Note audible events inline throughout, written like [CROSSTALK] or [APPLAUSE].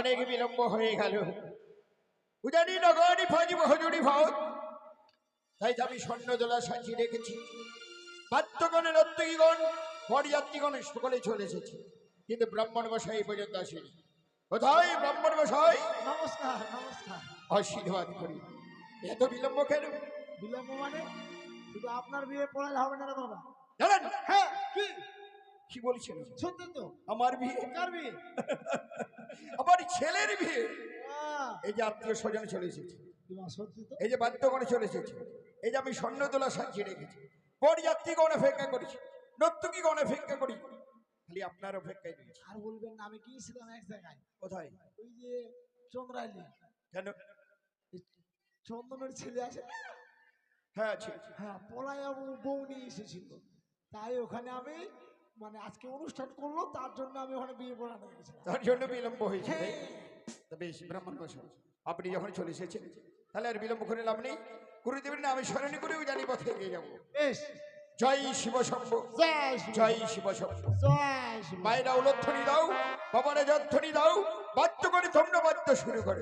অনেক বিলম্ব হয়ে গেল। উজানি নগরী ফাজিব হজুরি ভাত তাই আমি স্বর্ণদোলা সাজিয়ে রেখেছি। বাদ্যগণের অত্যগীগণ বরযাত্রীগণ সকলে চলে এসেছে। কিন্তু ব্রাহ্মণ এই পর্যন্ত আসেনি। কোথায় ব্রাহ্মণ গোসাই নমস্কার নমস্কার। আশীর্বাদ করি। এত বিলম্ব কেন? বিলম্ব মানে? শুধু আপনার বিয়ে পড়ালে হবে না বাবা। জানেন হ্যাঁ কি? কি বলছেন? সত্যি তো। আমার বিয়ে? কার বিয়ে? [LAUGHS] আমার ছেলের বিয়ে। এই যে আত্মীয় স্বজন চলে এসেছে। এই যে বাদ্যগণে চলে এসেছে। এই যে আমি স্বর্ণদোলা সাজিয়ে রেখেছি। বরযাত্রী গণ অপেক্ষা করেছি। নর্তকী গণ অপেক্ষা করি। খালি আপনার অপেক্ষায় রয়েছি। আর বলবেন না আমি গিয়েছিলাম এক জায়গায়। কোথায়? ওই যে চন্দ্রাইলি। কেন? চন্দনের ছেলে আছে? হ্যাঁ আছে হ্যাঁ পলায় বউ নিয়ে এসেছিল। তাই ওখানে আমি মানে আজকে অনুষ্ঠান করল তার জন্য আমি ওখানে বিয়ে পড়ানো তার জন্য বিলম্ব হয়েছে? তা বেশ ব্রাহ্মণ বসা। আপনি যখন চলে এসেছেন তাহলে আর বিলম্ব করে লাভ নেই। করে দেবেন না আমি স্মরণে করেও জানি পথে এগিয়ে যাব। বেশ। জয় শিব শম্ভ। জয় শিব শম্ভ। মায়েরা উলধ্বনি দাও বাবারা যধ্বনি দাও বাদ্য করে তোমরা বাদ্য শুরু করে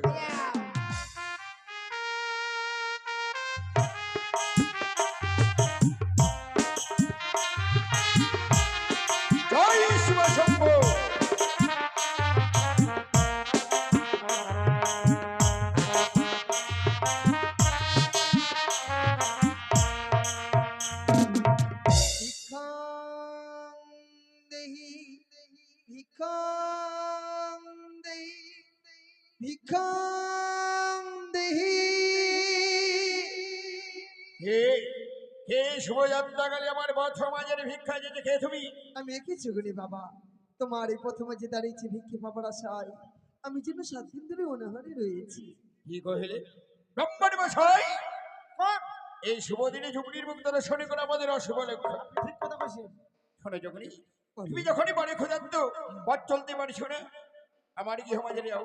ভিক্ষাং দেহি ভিক্ষাং দেহি হে হে শুভযাত্রাকালে আমার পথ সমাজের ভিক্ষা যেতে খেয়ে তুমি? আমি এঁকেছি গুনি বাবা তোমার এই প্রথমে যে দাঁড়িয়েছি ভিক্ষে পাবার আশায় আমি যেন সাত দিন ধরে অনাহারে রয়েছি। কি কহিলে? ব্রহ্মণ মশাই এই শুভ দিনে ঝুপড়ির মুখ দর্শনে করে আমাদের অশুভ লক্ষ্য ঠিক কথা কইছেন। শোনো যখনই তুমি যখনই বাড়ি খোঁজাত পথ চলতে পারছ না আমার গৃহ মাঝে যাও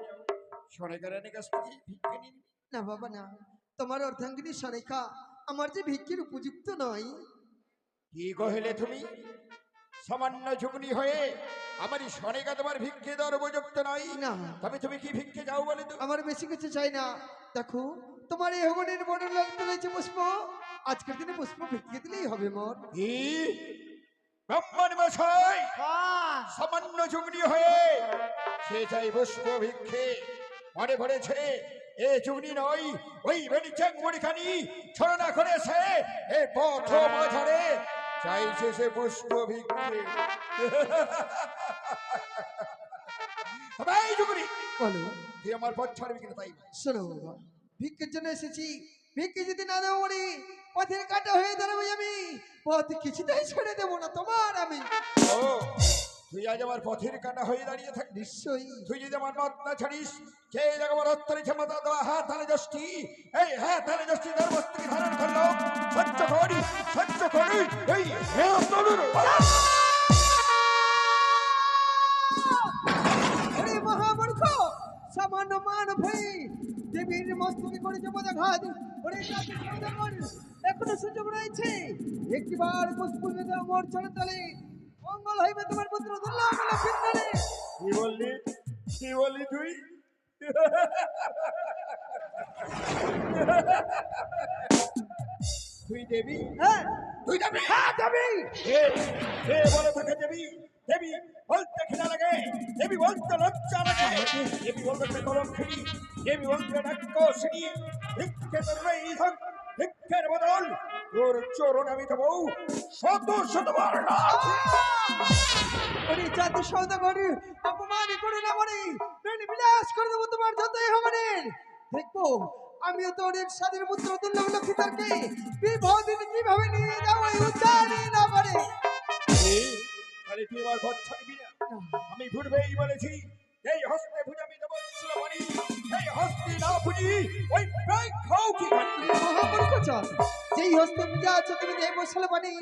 সরকারের কাছ থেকে ভিক্ষা নিয়ে না বাবা না। তোমার অর্ধাঙ্গিনী সরেখা আমার যে ভিক্ষির উপযুক্ত নয়। কি কহিলে তুমি? সামান্য ঝুগনি হয়ে আমার এই সনেকা তোমার ভিক্ষে দেওয়ার উপযুক্ত নয়। না। তবে তুমি কি ভিক্ষে যাও বলে তো? আমার বেশি কিছু চাই না। দেখো তোমার এই হবনের বড় লাগতে রয়েছে পুষ্প। আজকের দিনে পুষ্প ভিক্ষে দিলেই হবে মোর। কি? ব্রাহ্মণ মশাই সামান্য ঝুগনি হয়ে সে চাই পুষ্প ভিক্ষে মনে পড়েছে এ চুগনি নয় ওই বেনিচাং মুড়িখানি ছড়না করেছে এ পথ মাঝারে চাইছে সে পুষ্প ভিক্ষে। এই চুগনি বলো। তুই আমার পথ ছাড়বি কিনা তাই। শোনো ভিক্ষের জন্য এসেছি ভিক্ষে যদি না দেবো পথের কাটা হয়ে দাঁড়াবো আমি। পথ কিছুতেই ছেড়ে দেবো না তোমার আমি। ও তুই আজ আমার পথের কাটা হয়ে দাঁড়িয়ে থাক। নিশ্চয়ই। তুই যদি আমার মত না ছাড়িস কে আমার অত্তরে ক্ষমতা দেওয়া হাত যষ্টি? এই হাত হালে যষ্টি ধর্মস্ত্রী ধারণ করল। সহ্য করি সহ্য করি। এই হে তরুণ আরে মহামূর্খ সামান্য মানব হয়ে দেবীর মস্তকে করেছে পদাঘাত ওরে জাতির সৌদাগর, এখনও সুযোগ রয়েছে। একটিবার পুষ্পুল মোর চলে তলে। মঙ্গল হইবে তোমার পুত্র দুর্লভ ফিরে কি বললি? কি বললি তুই? তুই দেবী। হ্যাঁ। তুই দেবী। হ্যাঁ যাবি হে হে বলে তোকে দেবী দেবী বলতে ঘৃণা লাগে দেবী বলতে লজ্জা লাগে। দেবী বলতে কলঙ্কিনী দেবী বলতে রাক্ষসিনী ভিক্ষে করবে এই ধন ভিক্ষের বদল তোর চরণ আমি দেবো শত শতবার না ওরে জাতির সৌদাগর অপমান করে না মনে প্রেম বিলাস করে দেবো তোমার যতই হবানের দেখব আমিও তো অনেক স্বাধীন পুত্র দুর্লভ লক্ষ্মীদারকে বিবাহ দিনে কীভাবে নিয়ে যাব এই না পারে। তাহলে তুই আমার ঘর ছাড়বি না। আমি ঘুরবেই বলেছি এই হস্তে ভুজামি দেবো এই হস্তে না ভুজি ওই প্রায় খাও কি মহামূর্খচর যেই হস্তে পূজা আছে তুমি দেব মুসলমানি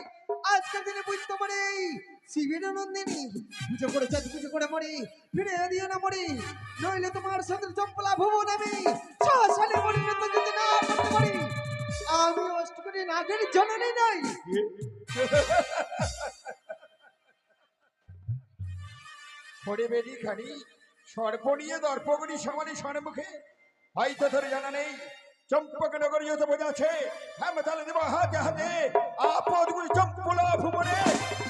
আজকের দিনে বুঝতে পারে শিবির নন্দিনী পুজো করে চাঁদ পুজো করে মরি ফিরে দিও না মরি নইলে তোমার সাথে চম্পলা ভুবন আমি সালে মরি তো যদি না করতে পারি। আমি অষ্টকরি নাগের জননী নাই। পরে বেরি খানি সর্বনীয় দর্পগুলি সমানে সন্মুখে হয়তো তোর জানা নেই, চম্পক নগর যত বোঝাছে হ্যাঁ তাহলে দেব হাতে হাতে আপদগুলি চম্পলা ভুবনে।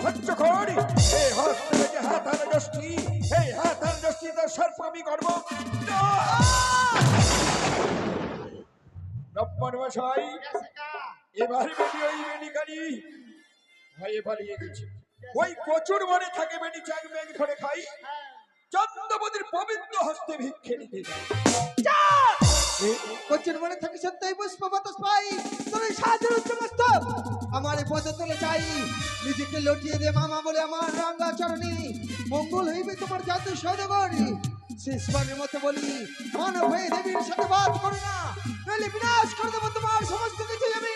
সহ্য করি হস্তে যে হাত দষ্টি তার সর্প আমি করব ব্রহ্মণ মশাই এবার বেটি ওই বেনিকানি। ভয়ে পালিয়ে গেছে। ওই প্রচুর মনে থাকে বেটি চাক ব্যাগ ধরে খাই চন্দ্রপতির পবিত্র হস্তে ভিক্ষে নিতে কোচিন মনে থাকে সত্যই পুষ্প বাতাস পাই তবে সাজের উচ্চ আমার পদ তোলে চাই। নিজেকে লটিয়ে দে মামা বলে আমার রাঙ্গা চরণী। মঙ্গল হইবে তোমার জাদু সদগর শেষবারের মতো বলি, মানব হয়ে দেবীর সাথে বাদ করো না। নইলে বিনাশ করে দেবো তোমার সমস্ত কিছু আমি।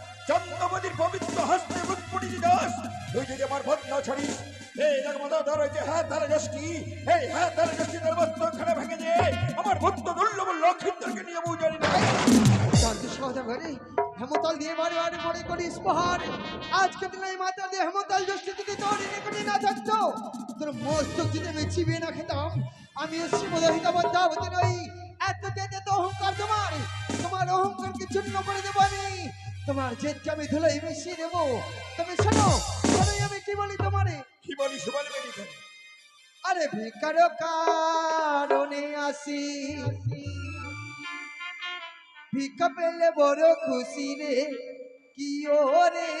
চন্দ্রপতির পবিত্র হস্তে দাস তুই যদি আমার করিস পাহাড় আজকে নিকটে না আমি না খেতাম। এত তো অহংকার তোমার। তোমার অহংকারকে চূর্ণ করে দেবো আমি। তোমার জেদকে আমি ধুলোই মিশিয়ে দেবো। তবে শোনো শোনোই আমি কি বলি তোমারে? কি বল আরে ভিকার কারণে আসি। ভিক্ষা পেলে বড় খুশি রে। কি ওরে?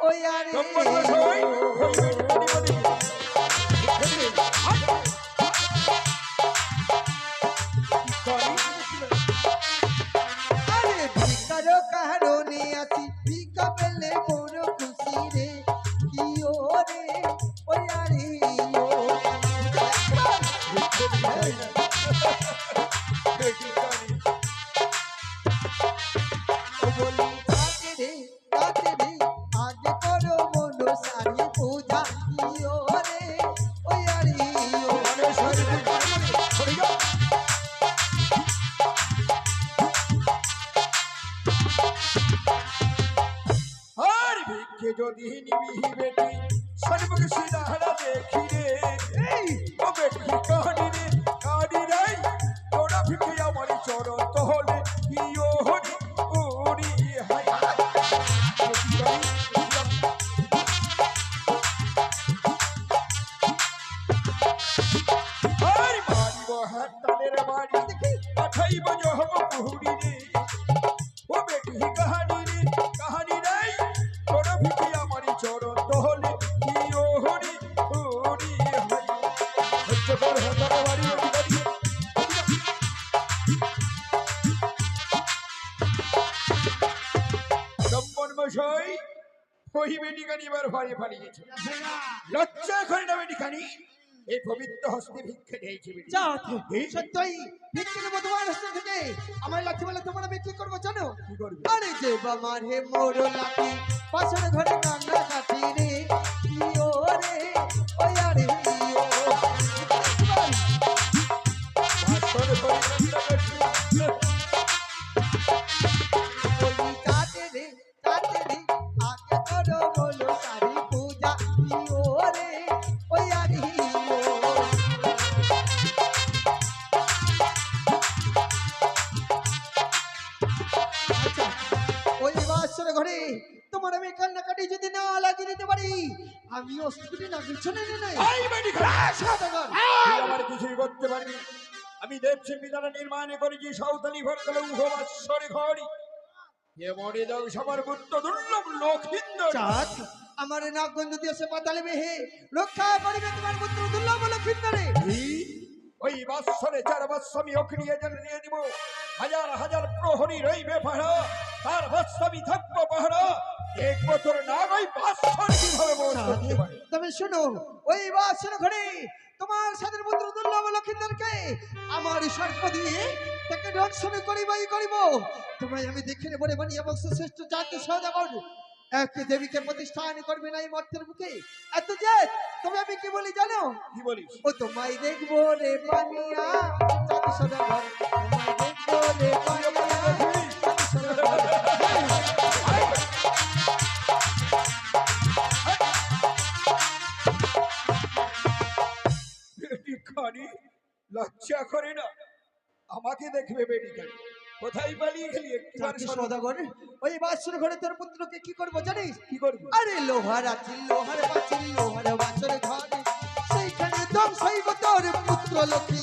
ওই আরে। আসি ভিক্ষে যদি নিবিহি বেটি সর্বকে সিধা হারা দেখি রে এই ও বেটি কাহানি রে কাহানি রে তোরা ভিক্ষে আমার চরণ তহলে ইয়ো হরি ওরি হাই আর মারিব হাত তালের বাড়ি পাঠাইব জহম পুহুরি রে ও বেটি কাহানি রে কাহানি ওই বেটিকানি এবার ঘরে পালিয়েছে। লজ্জা করে না বেটিকানি এই পবিত্র হস্তে ভিক্ষে দিয়েছে সত্যই বিক্রি করব তোমার হস্ত থেকে। আমার লাঠি বলে তোমরা বিক্রি করব জানো? কি করবে? আরে যে বামার হে মোর লাঠি পাশের ঘরে কান্না কাটি রে। কি ও রে? ওই আরে নির্মাণ করেছি সাঁওতালি ভরতল উহবাসরে ঘড়ি এ মনে দাও সবার পুত্র দুর্লভ লক্ষিন্দর চাঁদ আমার নাগগঞ্জ দিয়েছে পাতালে মেহে রক্ষা করিবে তোমার পুত্র দুর্লভ লক্ষিন্দরে ওই বাৎসরে চার বাৎস আমি অগ্নিয়ে জ্বালিয়ে দিব হাজার হাজার প্রহরী রইবে পাহারা তার বাৎস আমি থাকব পাহারা। এক বছর না ওই বাৎসর কীভাবে তবে শোনো ওই বাসন ঘরে তোমার সাদের পুত্র দুর্লভ লক্ষিন্দরকে। আমার সর্প দিয়ে তাকে দর্শন করিবাই করিব। তোমায় আমি দেখে নেব রে বানিয়া বংশ শ্রেষ্ঠ জাতীয় সদাগর এক দেবীকে প্রতিষ্ঠান করবে না এই মর্তের বুকে। এত যে তবে আমি কি বলি জানো? কি বলিস? ও তোমায় দেখব রে বানিয়া জাতীয় সদাগর তোমায় দেখব রে বানিয়া বেটিখানি লজ্জা করে না। আমাকে দেখবে মেডিকেল কোথায় পালিয়ে গেলি একটিবার জাতীয় শোনো। সদাগর? ওই বাসর ঘরে তোর পুত্রকে কি করব জানিস? কি করব? আরে লোহার আছে লোহার বাঁচিল লোহার বাঁচর ঘরে। সেইখানে দম সইব তোর পুত্র লক্ষ্মী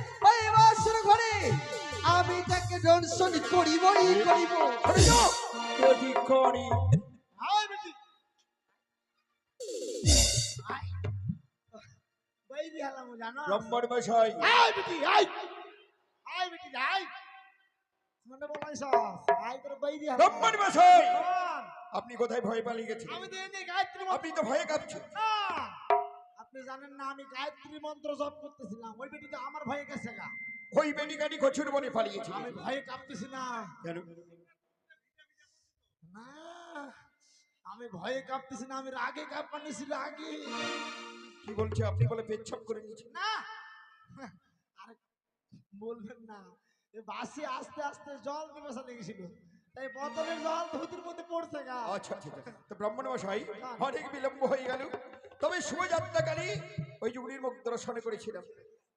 আমি তাকে দর্শন করিবই করিব। আয় বেটি। আয়। আয় বেটি আয়। মনে আয় তোর দিহালাম ব্রহ্মণ আপনি কোথায় ভয় পালিয়ে গেছেন আমি দেইনি গায়ত্রী আপনি তো ভয়ে কাঁপছেন। না। আপনি জানেন না আমি গায়ত্রী মন্ত্র জপ করতেছিলাম। ওই বেটি তো আমার ভয়ে গেছে গা। ওই বেটিকানি কচুর বনে পালিয়েছিল। আমি ভয়ে কাঁপতেছি না। কেন? না আমি ভয়ে কাঁপতেছি না আমি রাগে কাঁপানি ছিল আগে কি বলছে? আপনি বলে পেচ্ছাপ করে নিয়েছেন। না আরে বলবেন না। এ বাসে আস্তে আস্তে জল নিবেশা লেগেছিল। তাই বোতলের জল ধুতির মধ্যে পড়ছে গা। আচ্ছা আচ্ছা আচ্ছা। তো ব্রাহ্মণ মশাই অনেক বিলম্ব হয়ে গেল। তবে শুভযাত্রাকারী ওই যুগলির মুখ দর্শন করেছিলাম।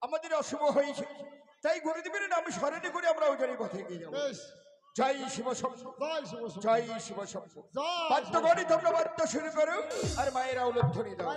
আমাদের অশুভ হয়েছে। তাই গুরুদেবের নাম স্মরণে করে আমরা ওজনের পথে এগিয়ে যাব। জয় শিব জয় শিব বাদ্য গণিত তোমরা বাদ্য শুরু করো আর মায়েরা উলধ্বনি দাও।